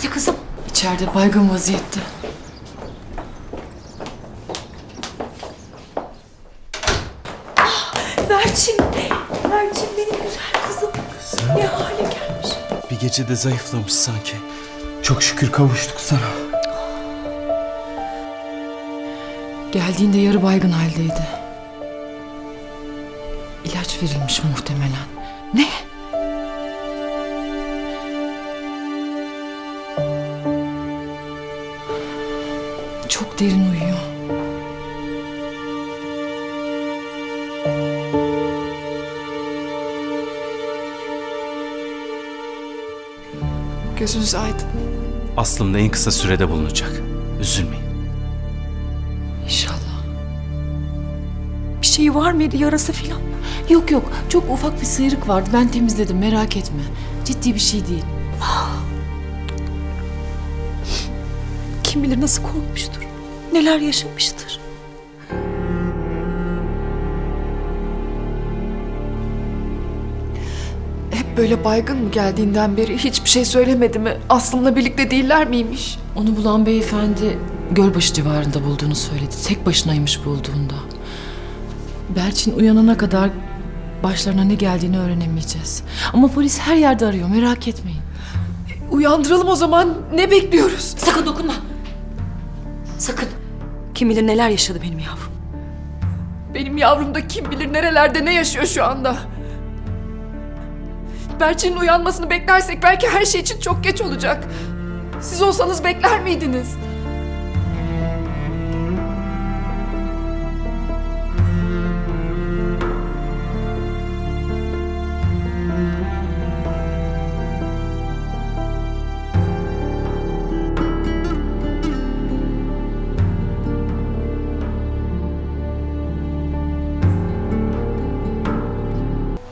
Nerede kızım? İçeride baygın vaziyette. Berçin. Berçin benim güzel kızım. Ne hale gelmiş. Bir gecede zayıflamış sanki. Çok şükür kavuştuk sana. Geldiğinde yarı baygın haldeydi. İlaç verilmiş muhtemelen. Gözünüz aydın. Aslımda en kısa sürede bulunacak. Üzülmeyin. İnşallah. Bir şeyi var mıydı yarası filan? Yok yok çok ufak bir sıyrık vardı ben temizledim merak etme. Ciddi bir şey değil. Kim bilir nasıl korkmuştur. Neler yaşamıştır. Böyle baygın mı geldiğinden beri hiçbir şey söylemedi mi? Aslım'la birlikte değiller miymiş? Onu bulan beyefendi Gölbaşı civarında bulduğunu söyledi. Tek başınaymış bulduğunda. Berçin uyanana kadar başlarına ne geldiğini öğrenemeyeceğiz. Ama polis her yerde arıyor merak etmeyin. Uyandıralım o zaman. Ne bekliyoruz? Sakın dokunma. Sakın. Kim bilir neler yaşadı benim yavrum. Benim yavrum da kim bilir nerelerde ne yaşıyor şu anda. Berçin'in uyanmasını beklersek belki her şey için çok geç olacak. Siz olsanız bekler miydiniz?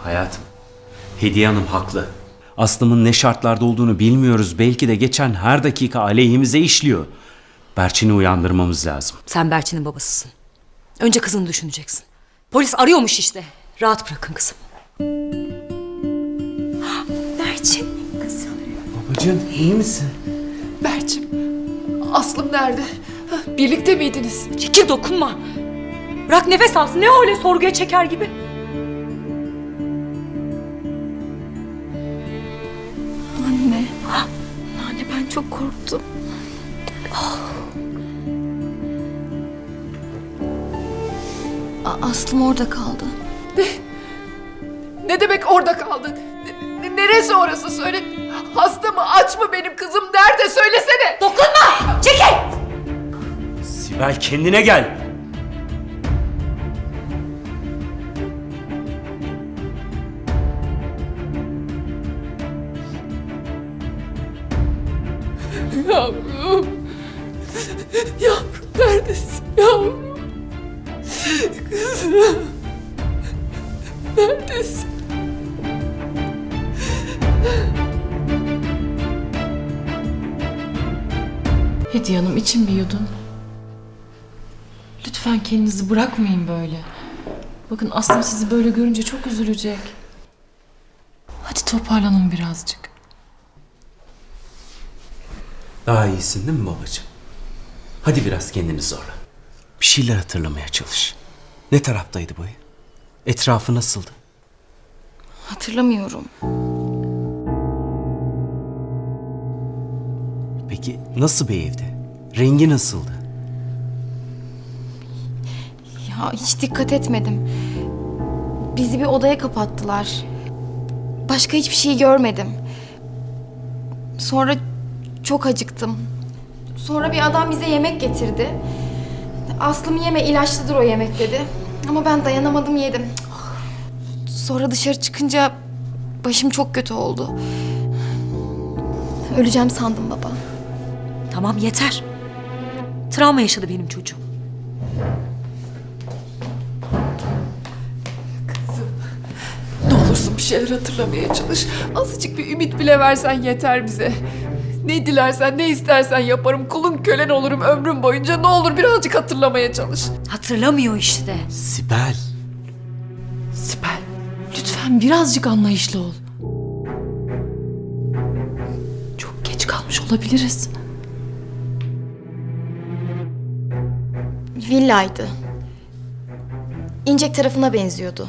Hayatım, Hediye Hanım haklı. Aslımın ne şartlarda olduğunu bilmiyoruz. Belki de geçen her dakika aleyhimize işliyor. Berçin'i uyandırmamız lazım. Sen Berçin'in babasısın. Önce kızını düşüneceksin. Polis arıyormuş işte. Rahat bırakın kızım. Berçin kızım. Babacığım iyi misin? Berçim, Aslım nerede? Birlikte miydiniz? Çekil dokunma. Bırak nefes alsın. Ne öyle sorguya çeker gibi. Çok korktum. A- Aslım orada kaldı. Ne demek orada kaldın? Ne- ne- neresi orası söyle. Hasta mı aç mı benim kızım nerede söylesene. Dokunma! Çekil! Sibel kendine gel. Yudum. Lütfen kendinizi bırakmayın böyle. Bakın Aslım sizi böyle görünce çok üzülecek. Hadi toparlanın birazcık. Daha iyisin değil mi babacığım? Hadi biraz kendini zorla. Bir şeyler hatırlamaya çalış. Ne taraftaydı bu ev? Etrafı nasıldı? Hatırlamıyorum. Peki nasıl bir evdi? Rengi nasıldı? Ya hiç dikkat etmedim. Bizi bir odaya kapattılar. Başka hiçbir şey görmedim. Sonra çok acıktım. Sonra bir adam bize yemek getirdi. Aslım yeme ilaçlıdır o yemek dedi. Ama ben dayanamadım yedim. Sonra dışarı çıkınca başım çok kötü oldu. Öleceğim sandım baba. Tamam yeter. Travma yaşadı benim çocuğum. Ne olursun bir şeyler hatırlamaya çalış. Azıcık bir ümit bile versen yeter bize. Ne dilersen ne istersen yaparım. Kulun kölen olurum ömrüm boyunca. Ne olur birazcık hatırlamaya çalış. Hatırlamıyor işte. Sibel. Sibel, lütfen birazcık anlayışlı ol. Çok geç kalma. yapmış olabiliriz? Villaydı. İncek tarafına benziyordu.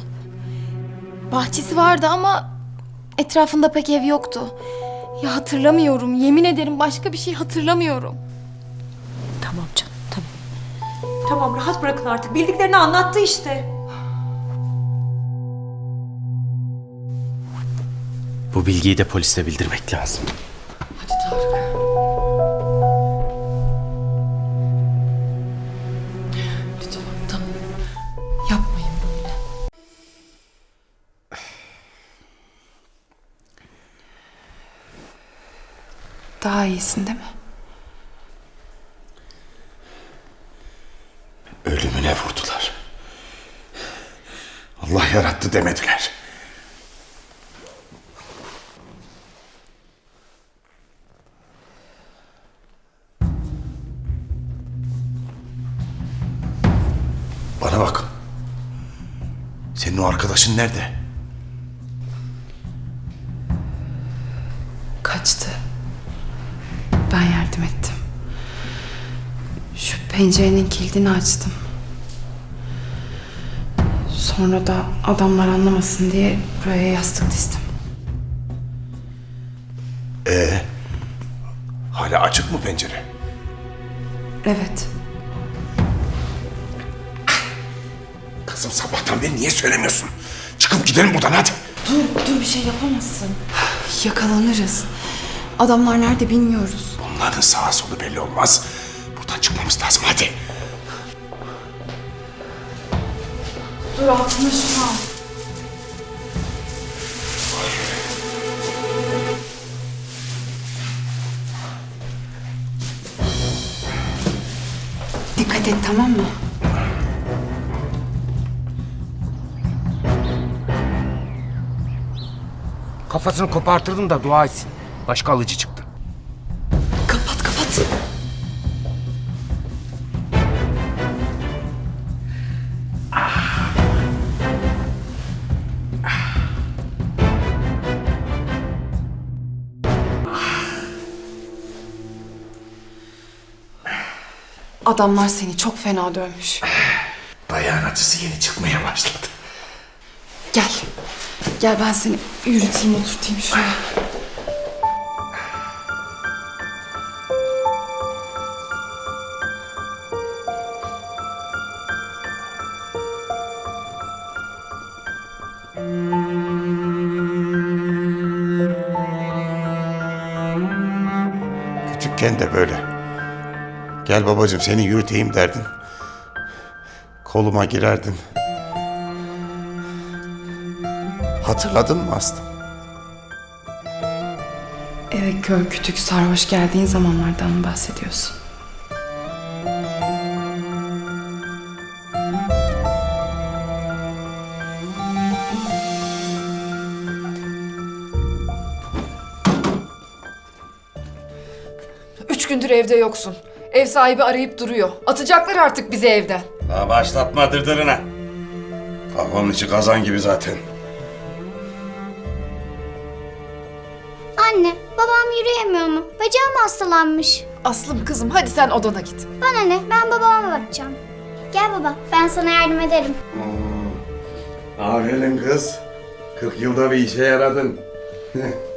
Bahçesi vardı ama etrafında pek ev yoktu. Ya hatırlamıyorum. Yemin ederim başka bir şey hatırlamıyorum. Tamam canım tamam. Tamam rahat bırakın artık. Bildiklerini anlattı işte. Bu bilgiyi de polise bildirmek lazım. Hadi Tarık. Daha iyisin değil mi? Ölümüne vurdular. Allah yarattı demediler. Bana bak. Senin o arkadaşın nerede? Pencerenin kilidini açtım. Sonra da adamlar anlamasın diye buraya yastık dizdim. Hala açık mı pencere? Evet. Kızım sabahtan beri niye söylemiyorsun? Çıkıp gidelim buradan hadi. Dur, dur bir şey yapamazsın. Yakalanırız. Adamlar nerede bilmiyoruz. Bunların sağa solu belli olmaz. Lazım hadi. Dur al. Dikkat et tamam mı? Kafasını kopartırdım da dua etsin. Başka alıcı çıktı. Adamlar seni çok fena dövmüş. Dayağın acısı yeni çıkmaya başladı. Gel. Gel ben seni yürüteyim oturtayım şuraya. Küçükken de böyle. Gel babacığım seni yürüteyim derdin. Koluma girerdin. Hatırladın mı Aslı? Eve kör kütük sarhoş geldiğin zamanlardan bahsediyorsun? Üç gündür evde yoksun. Ev sahibi arayıp duruyor. Atacaklar artık bizi evden. Daha başlatma dırdırına. Kafamın içi kazan gibi zaten. Anne, babam yürüyemiyor mu? Bacağım hastalanmış. Aslım kızım hadi sen odana git. Bana ne? Ben babama bakacağım. Gel baba, ben sana yardım ederim. Aferin kız. 40 yılda bir işe yaradın.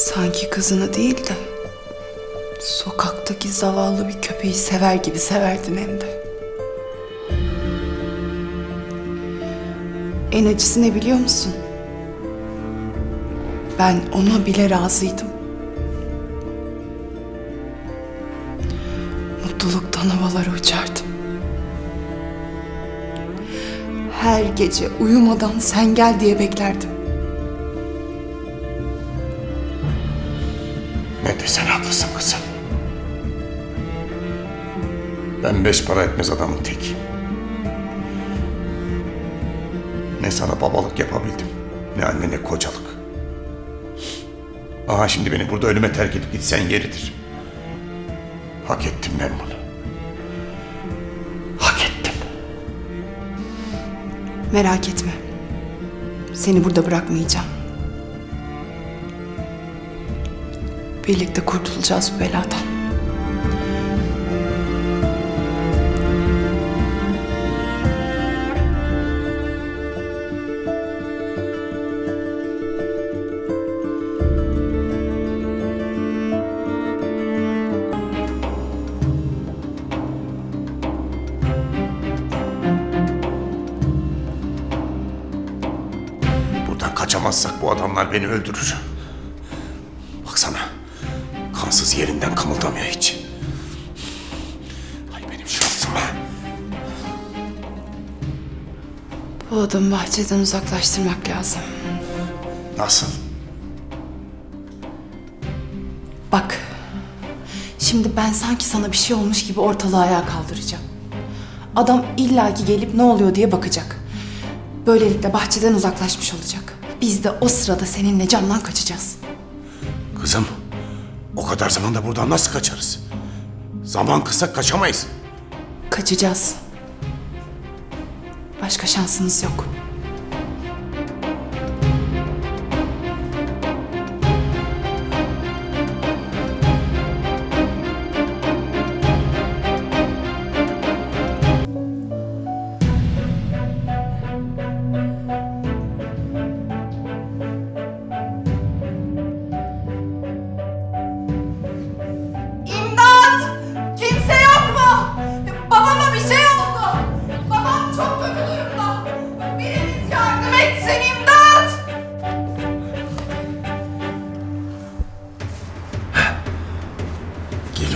Sanki kızını değil de sokaktaki zavallı bir köpeği sever gibi severdin hem de. En acısı ne biliyor musun? Ben ona bile razıydım. Mutluluktan havalara uçardım. Her gece uyumadan sen gel diye beklerdim. Ben beş para etmez adamın tek. Ne sana babalık yapabildim, ne anne ne kocalık. Aha şimdi beni burada ölüme terk edip gitsen yeridir. Hak ettim ben bunu. Hak ettim. Merak etme. Seni burada bırakmayacağım. Birlikte kurtulacağız bu beladan. Buradan kaçamazsak bu adamlar beni öldürür. Baksana. Kansız yerinden kımıldamıyor hiç. Ay benim şansıma. Bu adamı bahçeden uzaklaştırmak lazım. Nasıl? Bak. Şimdi ben sanki sana bir şey olmuş gibi ortalığı ayağa kaldıracağım. Adam illaki gelip ne oluyor diye bakacak. Böylelikle bahçeden uzaklaşmış olacak. Biz de o sırada seninle camdan kaçacağız. Kızım. O kadar zamanda buradan nasıl kaçarız? Zaman kısa kaçamayız. Kaçacağız. Başka şansımız yok.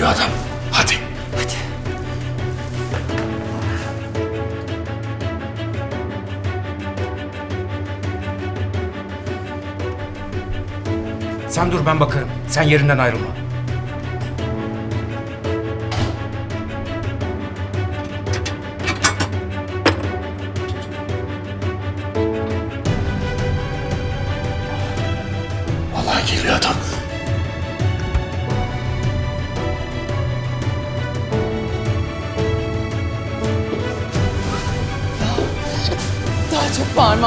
Geliyor adam. Hadi. Hadi. Sen dur ben bakarım. Sen yerinden ayrılma.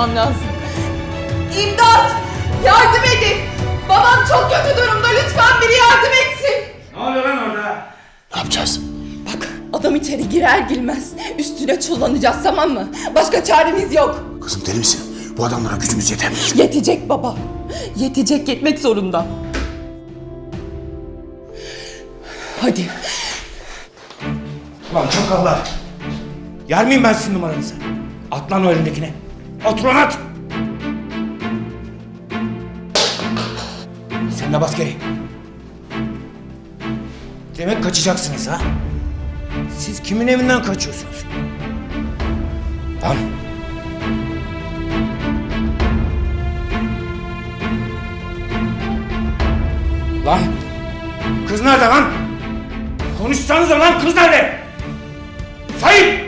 Çok bağırmam lazım. İmdat! Yardım edin! Babam çok kötü durumda. Lütfen biri yardım etsin. Ne yapacağız? Bak adam içeri girer girmez üstüne çullanacağız tamam mı? Başka çaremiz yok. Kızım deli misin? Bu adamlara gücümüz yeter mi? Yetecek baba. Yetecek yetmek zorunda. Hadi. Lan çakallar. Yer miyim ben sizin numaranızı? At lan o elindekine. At ulan at. Sen de bas geri. Demek kaçacaksınız ha? Siz kimin evinden kaçıyorsunuz? Lan. Lan. Kız nerede lan? Konuşsanıza lan kız nerede? Sayın!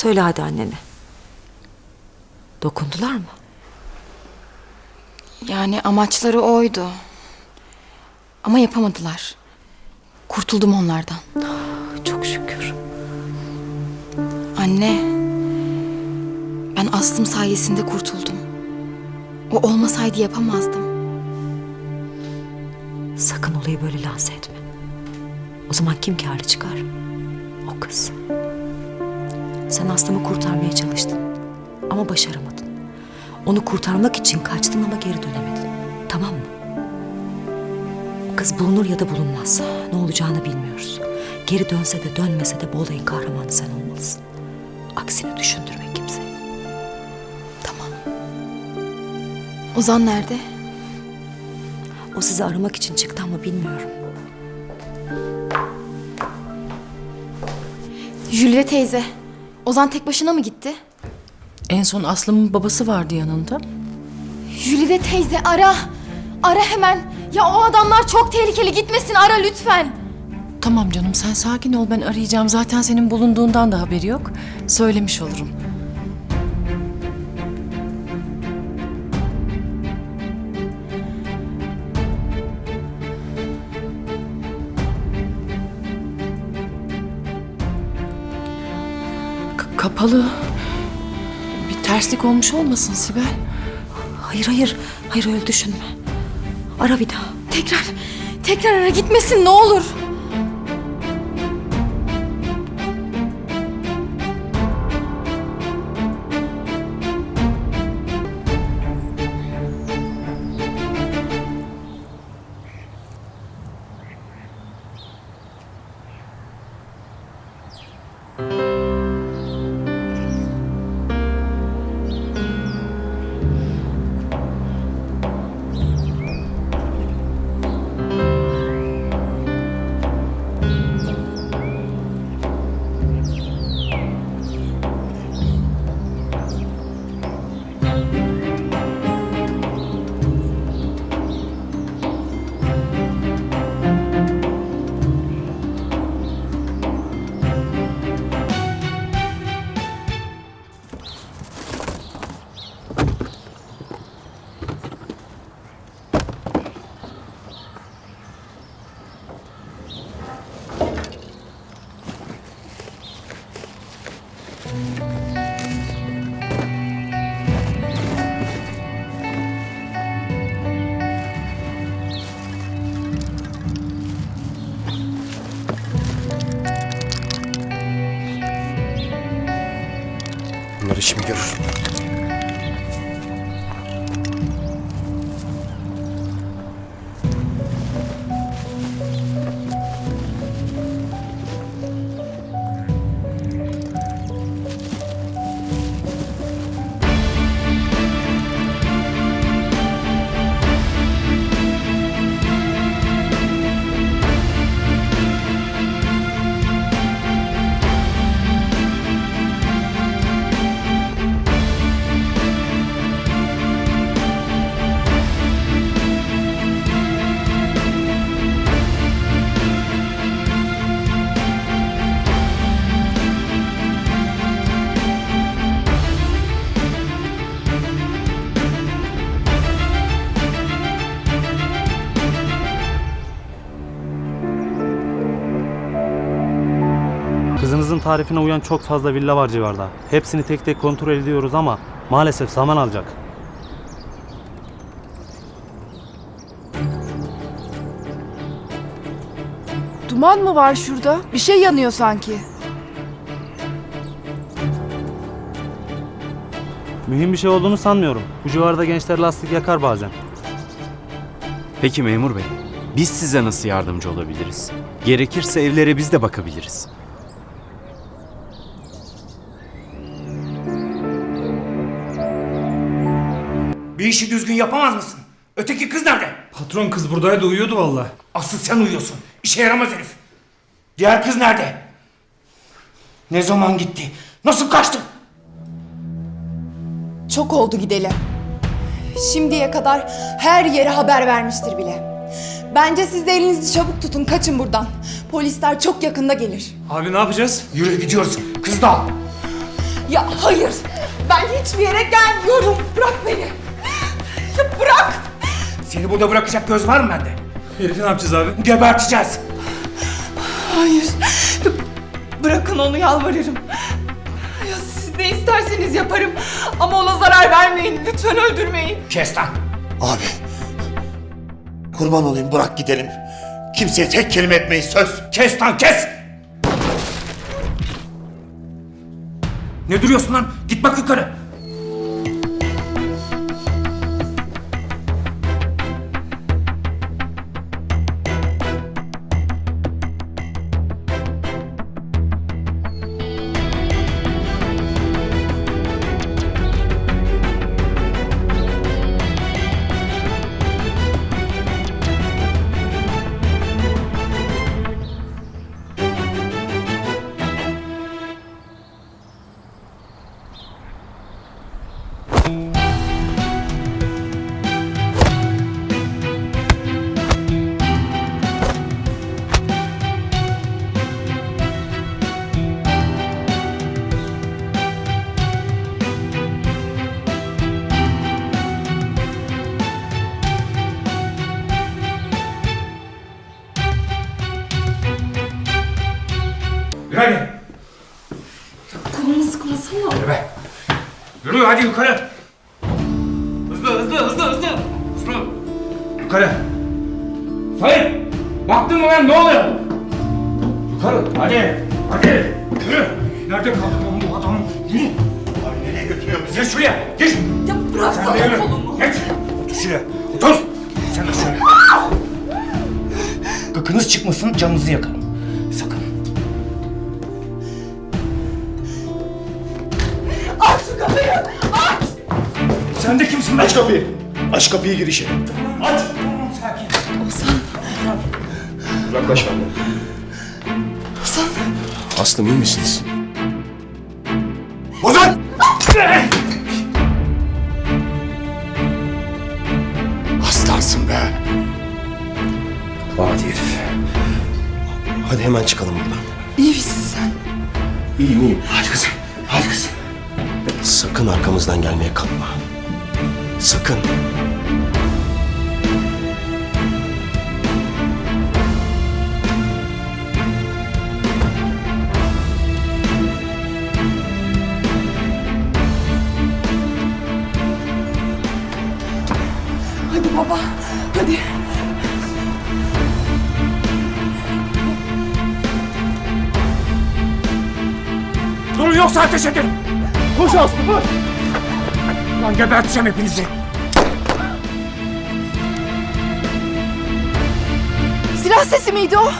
Söyle hadi annene. Dokundular mı? Yani amaçları oydu. Ama yapamadılar. Kurtuldum onlardan. Çok şükür. Anne. Ben Aslım sayesinde kurtuldum. O olmasaydı yapamazdım. Sakın olayı böyle lanse etme. O zaman kim kârı çıkar? O kız. Sen Aslım'ı kurtarmaya çalıştın. Ama başaramadın. Onu kurtarmak için kaçtın ama geri dönemedin. Tamam mı? Kız bulunur ya da bulunmaz. Ne olacağını bilmiyoruz. Geri dönse de dönmese de bu olayın kahramanı sen olmalısın. Aksini düşündürme kimseye. Tamam. Ozan nerede? O sizi aramak için çıktı ama bilmiyorum. Jülide teyze. Ozan tek başına mı gitti? En son Aslım'ın babası vardı yanında. Jülide teyze ara. Ara hemen. Ya o adamlar çok tehlikeli gitmesin ara lütfen. Tamam canım sen sakin ol ben arayacağım. Zaten senin bulunduğundan da haberi yok. Söylemiş olurum. Kapalı. Bir terslik olmuş olmasın Sibel? Hayır hayır. Hayır öyle düşünme. Ara bir daha. Tekrar, tekrar ara gitmesin ne olur. Bunları şimdi tarifine uyan çok fazla villa var civarda. Hepsini tek tek kontrol ediyoruz ama maalesef zaman alacak. Duman mı var şurada? Bir şey yanıyor sanki. Mühim bir şey olduğunu sanmıyorum. Bu civarda gençler lastik yakar bazen. Peki memur bey, biz size nasıl yardımcı olabiliriz? Gerekirse evlere biz de bakabiliriz. İşi düzgün yapamaz mısın? Öteki kız nerede? Patron kız buradaydı uyuyordu valla. Asıl sen uyuyorsun. İşe yaramaz herif. Diğer kız nerede? Ne zaman gitti? Nasıl kaçtı? Çok oldu gidelim. Şimdiye kadar her yere haber vermiştir bile. Bence siz de elinizi çabuk tutun, kaçın buradan. Polisler çok yakında gelir. Abi ne yapacağız? Yürü gidiyoruz. Kız da al. Ya hayır, ben hiçbir yere gelmiyorum. Bırak beni. Bırak. Seni burada bırakacak göz var mı bende? Herifi ne yapacağız abi? Geberteceğiz. Hayır. Bırakın onu yalvarırım. Ya siz ne isterseniz yaparım. Ama ona zarar vermeyin. Lütfen öldürmeyin. Kes lan. Abi. Kurban olayım bırak gidelim. Kimseye tek kelime etmeyiz söz. Kes lan kes. Ne duruyorsun lan? Git bak yukarı. Hadi yukarı. Hızlı hızlı hızlı hızlı. Hızlı. Yukarı. Sayın. Baktın mı lan ne oluyor? Yukarı hadi. Hadi. Yürü. Nerede kaldı lan bu adam? Yürü. Abi nereye götürüyor bizi? Geç şuraya. Geç. Ya Sen de bıraksana yürü. kolumu. Geç. Otur şuraya. Otur. Sen de şuraya. Gıkınız çıkmasın canınızı yakarım. Sakın. Sen de kimsin be? Aç kapıyı. Aç kapıyı gir içeri. Aç. Tamam sakin. Uzaklaş benden. Aslım iyi misiniz? Ozan! Aslansın be. Vadi herif. Hadi hemen çıkalım buradan. İyi misin sen? İyiyim iyiyim. Hadi kızım. Hadi kızım. Sakın arkamızdan gelmeye kalkma. Sakın. Hadi baba. Hadi. Durun yoksa ateş ederim. Koş Aslı koş. Lan geberteceğim hepinizi. Silah sesi miydi o?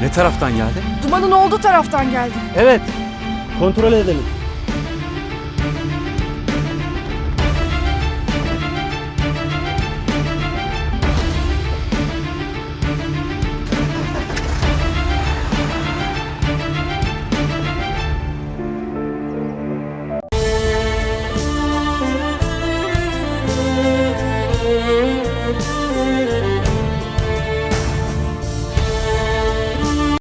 Ne taraftan geldi? Dumanın olduğu taraftan geldi. Evet. Kontrol edelim.